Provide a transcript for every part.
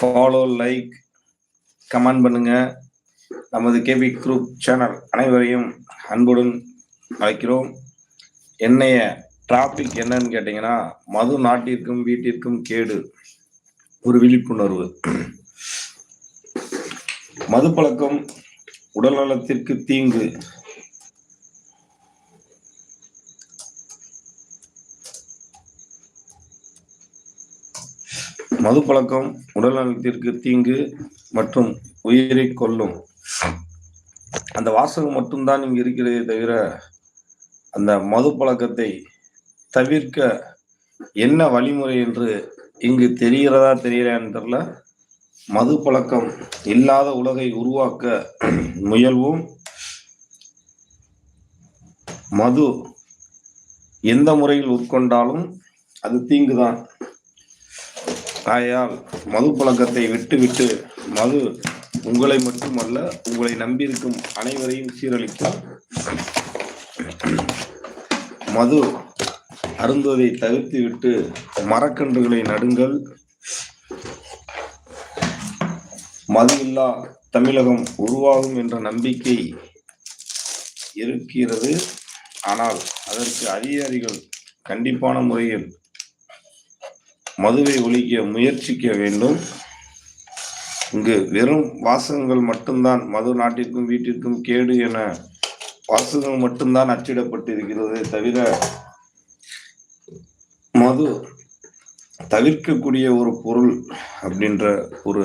Follow like comment பண்ணுங்க. நமது KP group channel அனைவரையும் அன்புடன் அழைக்கிறோம். என்னைய டிராபிக் என்னன்னு கேட்டீங்கன்னா மது நாட்டிற்கும் வீட்டிற்கும் கேடு. ஒரு விழிப்புணர்வு. மது பழக்கம் உடல் நலத்திற்கு தீங்கு. மது பழக்கம் உடல் நலத்திற்கு தீங்கு மற்றும் உயிரை கொல்லும். அந்த வாசகம் மட்டும்தான் இங்கே இருக்கிறதே தவிர அந்த மது பழக்கத்தை தவிர்க்க என்ன வழிமுறை என்று இங்கு தெரிகிறதா தெரியலையான்னு தெரில மது பழக்கம் இல்லாத உலகை உருவாக்க முயல்வோம். மது எந்த முறையில் உட்கொண்டாலும் அது தீங்குதான். ஆகையால் மது பழக்கத்தை விட்டுவிட்டு மது உங்களை மட்டுமல்ல உங்களை நம்பியிருக்கும் அனைவரையும் சீரழித்தால் மது அருந்துவதை தவிர்த்து விட்டு மரக்கன்றுகளை நடுங்கள். மது இல்லா தமிழகம் உருவாகும் என்ற நம்பிக்கை இருக்கிறது. ஆனால் அதற்கு அதிகாரிகள் கண்டிப்பான முறையில் மதுவை ஒழிக்க முயற்சிக்க வேண்டும். இங்கு வெறும் வாசகங்கள் மட்டும்தான் மது நாட்டிற்கும் வீட்டிற்கும் கேடு என வாசகங்கள் மட்டும்தான் அச்சிடப்பட்டிருக்கிறதே தவிர மது தவிர்க்கக்கூடிய ஒரு பொருள் அப்படின்ற ஒரு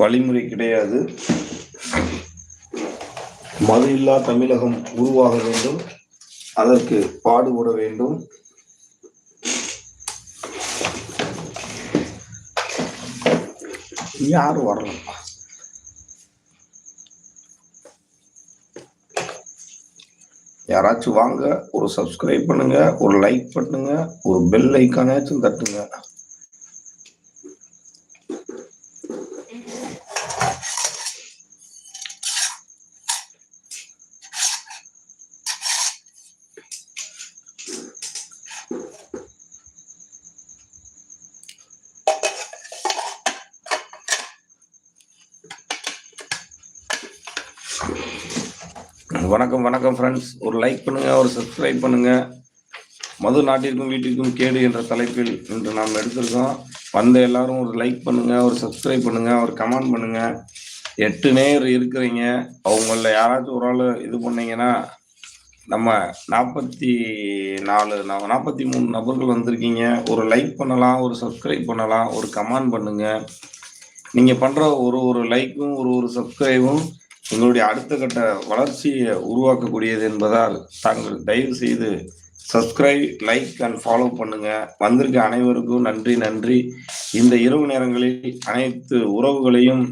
வழிமுறை கிடையாது. மது இல்லா தமிழகம் உருவாக வேண்டும். அதற்கு பாடுபட வேண்டும். யாரும் வரலப்பா யாராச்சும் வாங்க ஒரு சப்ஸ்கிரைப் பண்ணுங்க ஒரு லைக் பண்ணுங்க ஒரு பெல் ஐக்கானாச்சும் தட்டுங்க வணக்கம் வணக்கம் ஃப்ரெண்ட்ஸ் ஒரு லைக் பண்ணுங்க ஒரு சப்ஸ்கிரைப் பண்ணுங்க. மது நாட்டிற்கும் வீட்டிற்கும் கேடு என்ற தலைப்பில் இன்று நாம் எடுத்திருக்கோம் வந்த எல்லாரும் ஒரு லைக் பண்ணுங்க ஒரு சப்ஸ்கிரைப் பண்ணுங்க ஒரு கமெண்ட் பண்ணுங்க. எட்டு நேர் இருக்கிறீங்க. அவங்கள யாராச்சும் ஒரு ஆள் இது பண்ணீங்கன்னா நம்ம நாற்பத்தி நாலு நாற்பத்தி மூணு நபர்கள் வந்திருக்கீங்க. ஒரு லைக் பண்ணலாம் ஒரு சப்ஸ்கிரைப் பண்ணலாம் ஒரு கமெண்ட் பண்ணுங்க. நீங்கள் பண்ணுற ஒரு ஒரு லைக்கும் ஒரு ஒரு சப்ஸ்கிரைபும் எங்களுடைய அடுத்த கட்ட வளர்ச்சியை உருவாக்கக்கூடியது என்பதால் தாங்கள் தயவு செய்து சப்ஸ்கிரைப் லைக் அண்ட் ஃபாலோ பண்ணுங்க. வந்திருக்க அனைவருக்கும் நன்றி நன்றி. இந்த இரவு நேரங்களில் அனைத்து உறவுகளையும்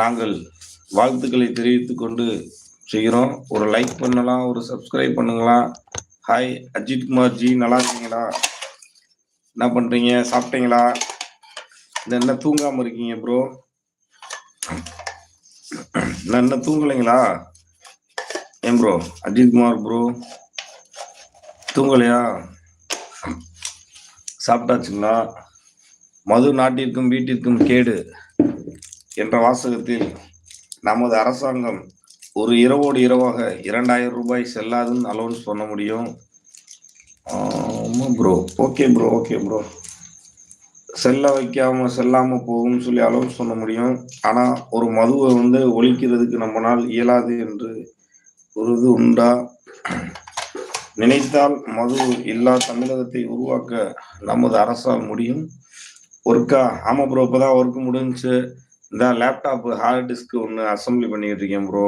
நாங்கள் வாழ்த்துக்களை தெரிவித்து கொண்டு செய்கிறோம். ஒரு லைக் பண்ணலாம் ஒரு சப்ஸ்கிரைப் பண்ணுங்களா? ஹாய் அஜித் குமார் ஜி நல்லா இருக்கீங்களா? என்ன பண்ணுறீங்க சாப்பிட்டீங்களா? இந்த என்ன தூங்காமல் இருக்கீங்க ப்ரோ நான் என்ன தூங்கலைங்களா? ஏன் ப்ரோ அஜித் குமார் ப்ரோ தூங்கலையா? சாப்பிட்டாச்சுங்களா? மது நாட்டிற்கும் வீட்டிற்கும் கேடு என்ற வாசகத்தில் நமது அரசாங்கம் ஒரு இரவோடு இரவாக இரண்டாயிரம் ரூபாய் செல்லாதுன்னு அலௌன்ஸ் பண்ண முடியும். ஆமாம் bro okay bro okay bro செல்ல வைக்காம செல்லாம போகும்னு சொல்லி அளவு சொல்ல முடியும். ஆனா ஒரு மதுவை வந்து ஒழிக்கிறதுக்கு நம்மளால் இயலாது என்று ஒரு இது உண்டா? நினைத்தால் மது இல்லா தமிழகத்தை உருவாக்க நமது அரசால் முடியும். ஒர்க்கா ஆமா ப்ரோ இப்பதான் ஒர்க் முடிஞ்சு. இந்த லேப்டாப் ஹார்ட் டிஸ்க் ஒன்று அசம்பிளி பண்ணிக்கிட்டு இருக்கேன் ப்ரோ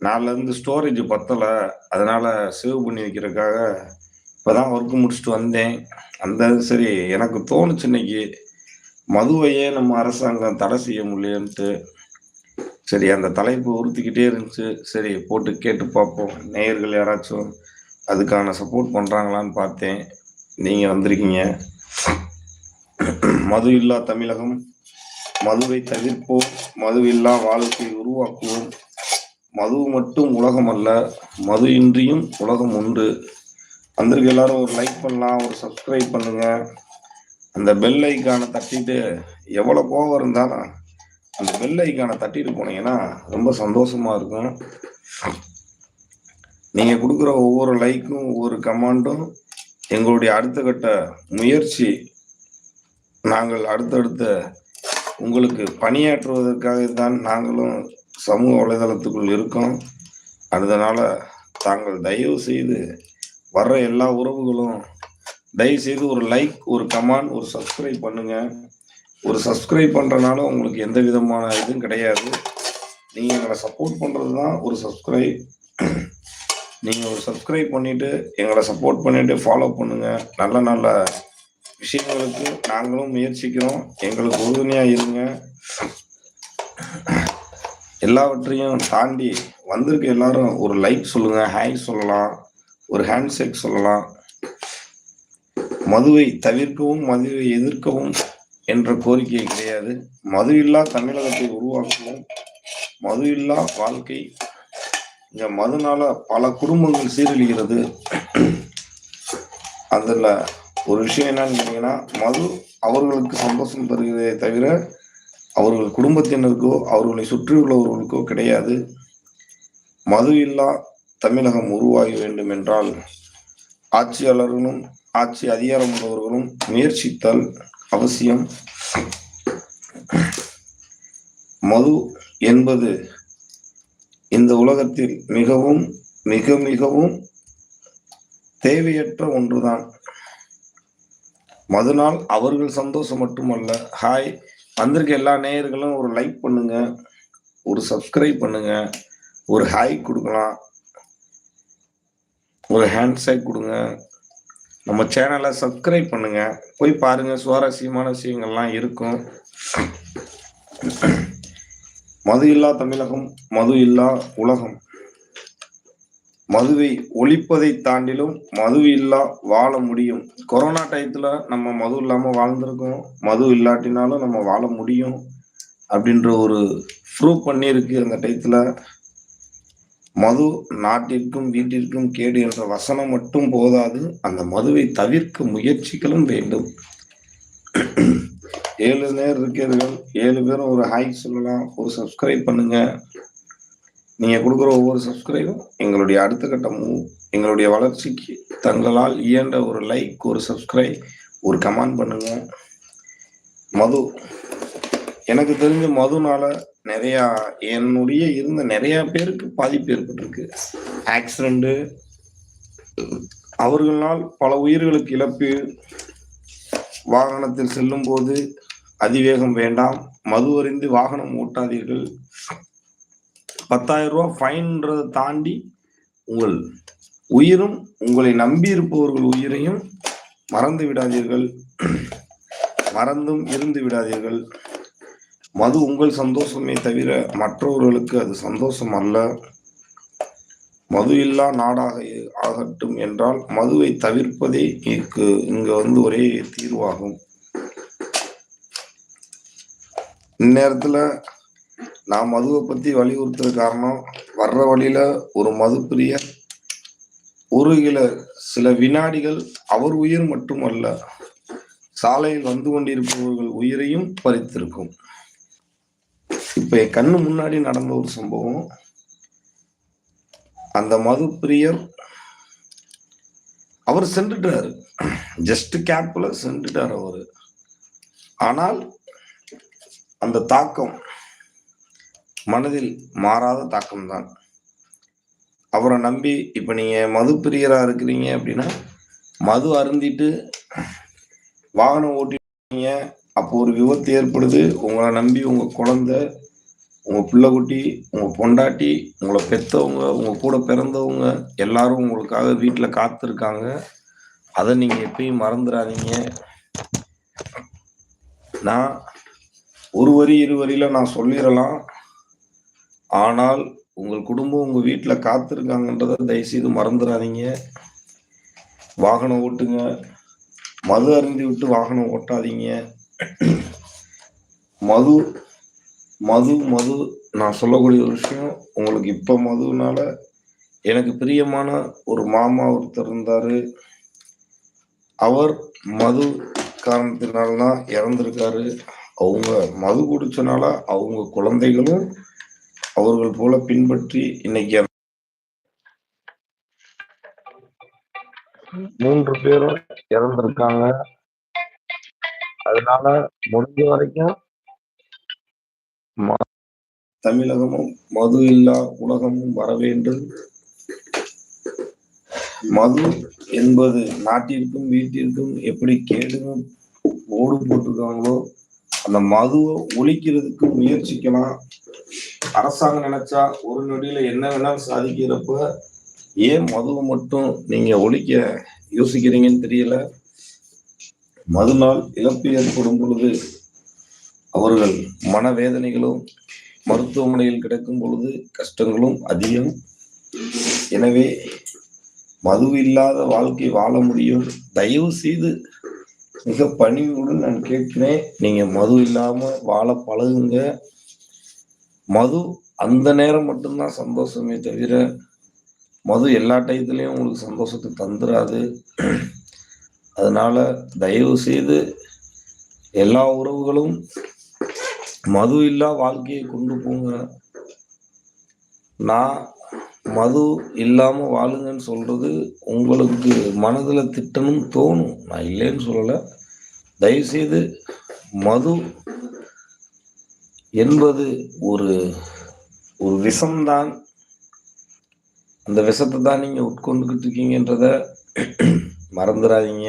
நாலுல இருந்து ஸ்டோரேஜ் பத்தலை. அதனால சேவ் பண்ணி வைக்கிறதுக்காக இப்பதான் ஒர்க் முடிச்சுட்டு வந்தேன். அந்த சரி எனக்கு தோணுச்சு இன்னைக்கு. மதுவையே நம்ம அரசாங்கம் தடை செய்ய முடியலன்ட்டு. சரி அந்த தலைப்பு உறுத்திக்கிட்டே இருந்துச்சு. சரி போட்டு கேட்டு பார்ப்போம். நேயர்கள் யாராச்சும் அதுக்கான சப்போர்ட் பண்ணுறாங்களான்னு பார்த்தேன். நீங்கள் வந்திருக்கீங்க. மது இல்லா தமிழகம் மதுவை தவிர்ப்போம். மது இல்லா வாழ்க்கை உருவாக்குவோம். மது மட்டும் உலகம் அல்ல மது இன்றியும் உலகம் உண்டு. வந்திருக்க எல்லாரும் ஒரு லைக் பண்ணலாம் ஒரு சப்ஸ்கிரைப் பண்ணுங்க. அந்த பெல் ஐக்கானை தட்டிட்டு எவ்வளோ கோவம் இருந்தாலும் அந்த பெல் ஐக்கானை தட்டிட்டு போனீங்கன்னா ரொம்ப சந்தோஷமா இருக்கும். நீங்க கொடுக்குற ஒவ்வொரு லைக்கும் ஒவ்வொரு கமாண்டும் எங்களுடைய அடுத்த கட்ட முயற்சி. நாங்கள் அடுத்தடுத்த உங்களுக்கு பணியாற்றுவதற்காக தான் நாங்களும் சமூக வலைதளத்துக்குள் இருக்கோம். அதனால தாங்கள் தயவு செய்து வர்ற எல்லா உறவுகளும் தயவு செய்து ஒரு லைக் ஒரு கமெண்ட் ஒரு சப்ஸ்கிரைப் பண்ணுங்க. ஒரு சப்ஸ்கிரைப் பண்ணுறனால உங்களுக்கு எந்த விதமான இதுவும் கிடையாது. நீங்கள் எங்களை சப்போர்ட் பண்ணுறது தான் ஒரு சப்ஸ்கிரைப் நீங்கள் ஒரு சப்ஸ்கிரைப் பண்ணிவிட்டு எங்களை சப்போர்ட் பண்ணிவிட்டு ஃபாலோ பண்ணுங்கள் நல்ல நல்ல விஷயங்களுக்கு நாங்களும் முயற்சிக்கிறோம். எங்களுக்கு உறுதுணையாக இருங்க. எல்லாவற்றையும் தாண்டி வந்திருக்க எல்லாரும் ஒரு லைக் சொல்லுங்கள் ஹாய் சொல்லலாம். ஒரு ஹேண்ட் ஷேக் சொல்லலாம். மதுவை தவிர்க்கவும் மதுவை எதிர்க்கவும் என்ற கோரிக்கை கிடையாது. மது இல்லா தமிழகத்தை உருவாக்கவும் மது இல்லா வாழ்க்கை. இந்த மதுனால பல குடும்பங்கள் சீரழிகிறது. அதில் ஒரு விஷயம் என்னன்னு கேட்டீங்கன்னா மது அவர்களுக்கு சந்தோஷம் தருகிறதே தவிர அவர்கள் குடும்பத்தினருக்கோ அவர்களை சுற்றியுள்ளவர்களுக்கோ கிடையாது. மது இல்லா தமிழகம் உருவாக வேண்டும் என்றால் ஆட்சியாளர்களும் ஆட்சி அதிகாரம் உள்ளவர்களும் முயற்சித்தல் அவசியம். மது என்பது இந்த உலகத்தில் மிகவும் மிக மிகவும் தேவையற்ற ஒன்றுதான். மதுனால் அவர்கள் சந்தோஷம் மட்டுமல்ல. ஹாய் வந்திருக்க எல்லா நேயர்களும் ஒரு லைக் பண்ணுங்க ஒரு சப்ஸ்கிரைப் பண்ணுங்க ஒரு ஹாய் கொடுக்கலாம். ஒரு ஹேண்ட்ஷேக் கொடுங்க. நம்ம சேனலை சப்ஸ்கிரைப் பண்ணுங்க. போய் பாருங்க சுவாரஸ்யமான விஷயங்கள்லாம் இருக்கும். மது இல்லா தமிழகம் மது இல்லா உலகம். மதுவை ஒழிப்பதை தாண்டிலும் மது இல்லா வாழ முடியும். கொரோனா டயத்துல நம்ம மது இல்லாம வாழ்ந்திருக்கோம். மது இல்லாட்டினாலும் நம்ம வாழ முடியும். அப்படின்ற ஒரு ப்ரூவ் பண்ணியிருக்கு அந்த டயத்துல மது நாட்டிற்கும் வீட்டிற்கும் கேடு என்ற வசனம் மட்டும் போதாது அந்த மதுவை தவிர்க்க முயற்சிகளும் வேண்டும். ஏழு நேர் இருக்கிறீர்கள் ஏழு பேரும் ஒரு ஹாய் சொல்லலாம் ஒரு சப்ஸ்கிரைப் பண்ணுங்க. நீங்க கொடுக்குற ஒவ்வொரு சப்ஸ்கிரைபும் எங்களுடைய அடுத்த கட்ட மூ எங்களுடைய வளர்ச்சிக்கு தங்களால் இயன்ற ஒரு லைக் ஒரு சப்ஸ்கிரைப் ஒரு கமெண்ட் பண்ணுங்க. மது எனக்கு தெரிஞ்ச மதுனால நிறைய என்னுடைய இருந்த நிறைய பேருக்கு பாதிப்பு ஏற்பட்டிருக்கு. ஆக்சிடென்ட் அவர்களால் பல உயிர்களுக்கு இழப்பு வாகனத்தில் செல்லும் போது அதிவேகம் வேண்டாம் மது அறிந்து வாகனம் ஓட்டாதீர்கள். பத்தாயிரம் ரூபாய் ஃபைன்றதை தாண்டி உங்கள் உயிரும் உங்களை நம்பி இருப்பவர்கள் உயிரையும் மறந்து விடாதீர்கள். மறந்தும் இருந்து விடாதீர்கள். மது உங்கள் சந்தோஷமே தவிர மற்றவர்களுக்கு அது சந்தோஷம் அல்ல. மது இல்லா நாடாக ஆகட்டும் என்றால் மதுவை தவிர்ப்பதே இங்கு இங்கு வந்து ஒரே தீர்வாகும். இந்நேரத்தில் நான் மதுவை பற்றி வலியுறுத்துற காரணம் வர்ற வழியில் ஒரு மது பிரியர் ஒரு கில சில வினாடிகள் அவர் உயிர் மட்டுமல்ல சாலையில் வந்து கொண்டிருப்பவர்கள் உயிரையும் பறித்திருக்கும். இப்ப என் கண்ணு முன்னாடி நடந்த ஒரு சம்பவம். அந்த மது பிரியர் அவர் சென்றுட்டாரு. ஜஸ்ட் கேப்ல சென்றுட்டார் அவர். ஆனால் அந்த தாக்கம் மனதில் மாறாத தாக்கம் தான் அவரை நம்பி இப்ப நீங்க மது பிரியரா இருக்கிறீங்க அப்படின்னா மது அருந்திட்டு வாகனம் ஓட்டிங்க அப்போ ஒரு விபத்து ஏற்படுது உங்களை நம்பி உங்க குழந்தை உங்க பிள்ளைக்குட்டி உங்கள் பொண்டாட்டி உங்களை பெற்றவங்க உங்கள் கூட பிறந்தவங்க எல்லாரும் உங்களுக்காக வீட்டில் காத்திருக்காங்க. அதை நீங்கள் எப்பயும் மறந்துடாதீங்க நான் ஒரு வரி இரு வரியில் நான் சொல்லிடலாம். ஆனால் உங்கள் குடும்பம் உங்கள் வீட்டில் காத்திருக்காங்கன்றத தயவுசெய்து மறந்துடாதீங்க வாகனம் ஓட்டுங்க. மது அருந்தி விட்டு வாகனம் ஓட்டாதீங்க. மது மது மது நான் சொல்லக்கூடிய ஒரு விஷயம் உங்களுக்கு இப்போ மதுனால எனக்கு பிரியமான ஒரு மாமா ஒருத்தர் இருந்தார். அவர் மது காரணத்தினால்தான் இறந்திருக்காரு. அவங்க மது குடிச்சனால அவங்க குழந்தைகளும் அவர்கள் போல பின்பற்றி இன்னைக்கு மூன்று பேரும் இறந்திருக்காங்க. அதனால முடிஞ்ச வரைக்கும் தமிழகமும் மது இல்லா உலகமும் வர வேண்டும். மது என்பது நாட்டிற்கும் வீட்டிற்கும் எப்படி கேடுன்னு ஓடு போட்டிருக்காங்களோ அந்த மதுவை ஒழிக்கிறதுக்கு முயற்சிக்கலாம். அரசாங்கம் நினைச்சா ஒரு நொடியில என்ன வேணாலும் சாதிக்கிறப்ப ஏன் மதுவை மட்டும் நீங்க ஒழிக்க யோசிக்கிறீங்கன்னு தெரியல. மதுனால் இழப்பு ஏற்படும் பொழுது அவர்கள் மனவேதனைகளும் மருத்துவமனையில் கிடக்கும் பொழுது கஷ்டங்களும் அதிகம். எனவே மது இல்லாத வாழ்க்கை வாழ முடியும். தயவு செய்து மிக பணிவுடன் நான் கேட்கிறேன். நீங்க மது இல்லாம வாழ பழகுங்க. மது அந்த நேரம் மட்டும்தான் சந்தோஷமே தவிர மது எல்லா டயத்துலயும் உங்களுக்கு சந்தோஷத்தை தந்துடாது அதனால தயவு செய்து எல்லா உறவுகளும் மது இல்லா வாழ்க்கையை கொண்டு போங்கிறேன் நான் மது இல்லாமல் வாழுங்கன்னு சொல்கிறது உங்களுக்கு மனதில் திட்டணும் தோணும். நான் இல்லைன்னு சொல்லலை. தயவுசெய்து மது என்பது ஒரு ஒரு விஷம்தான். அந்த விஷத்தை தான் நீங்கள் உட்கொண்டுக்கிட்டு இருக்கீங்கன்றத மறந்துடாதீங்க.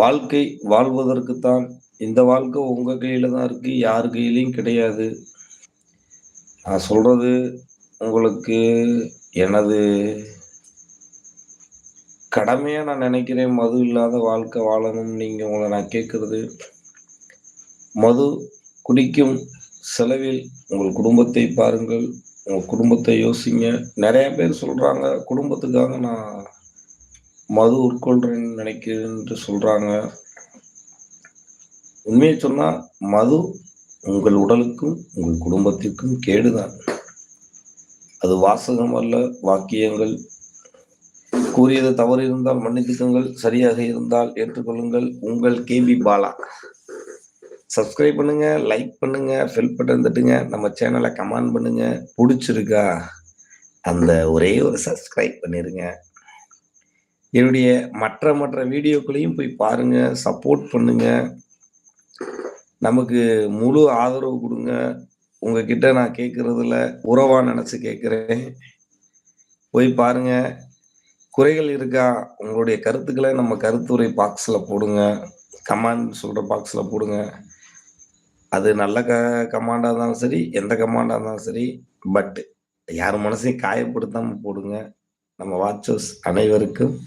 வாழ்க்கை வாழ்வதற்குத்தான் இந்த வாழ்க்கை உங்க கையில தான் இருக்கு யார் கையிலையும் கிடையாது. நான் சொல்றது உங்களுக்கு எனது கடமையா நான் நினைக்கிறேன். மது இல்லாத வாழ்க்கை வாழணும். நீங்க உங்களை நான் கேட்கறது மது குடிக்கும் செலவில் உங்கள் குடும்பத்தை பாருங்கள். உங்கள் குடும்பத்தை யோசிங்க. நிறைய பேர் சொல்றாங்க குடும்பத்துக்காக நான் மது உட்கொள்றேன்னு நினைக்கிறேன் சொல்கிறாங்க சொல்றாங்க. உண்மையை சொன்னால் மது உங்கள் உடலுக்கும் உங்கள் குடும்பத்திற்கும் கேடுதான். அது வாசகம் அல்ல வாக்கியங்கள். கூறியது தவறு இருந்தால் மன்னித்துக்கங்கள் சரியாக இருந்தால் ஏற்றுக்கொள்ளுங்கள். உங்கள் கேபி பாலா. சப்ஸ்கிரைப் பண்ணுங்க லைக் பண்ணுங்க ஃபில் பட்டன் தட்டுங்க. நம்ம சேனலை கமெண்ட் பண்ணுங்க. பிடிச்சிருக்கா? அந்த ஒரே ஒரு சப்ஸ்கிரைப் பண்ணிருங்க. என்னுடைய மற்ற மற்ற வீடியோக்களையும் போய் பாருங்க சப்போர்ட் பண்ணுங்க. நமக்கு முழு ஆதரவு கொடுங்க. உங்ககிட்ட நான் கேட்கறதுல உறவா நினைச்சு கேட்கிறேன் போய் பாருங்க. குறைகள் இருக்கா? உங்களுடைய கருத்துக்களை நம்ம கருத்துரை பாக்ஸில் போடுங்க. கமாண்ட் சொல்கிற பாக்ஸில் போடுங்க. அது நல்ல க கமாண்டாக இருந்தாலும் சரி எந்த கமாண்டாக இருந்தாலும் சரி பட் யார் மனசையும் காயப்படுத்தாமல் போடுங்க. நம்ம வாட்சர்ஸ் அனைவருக்கும்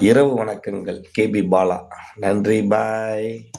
இரவு வணக்கங்கள். கேபி பாலா. நன்றி. பாய்.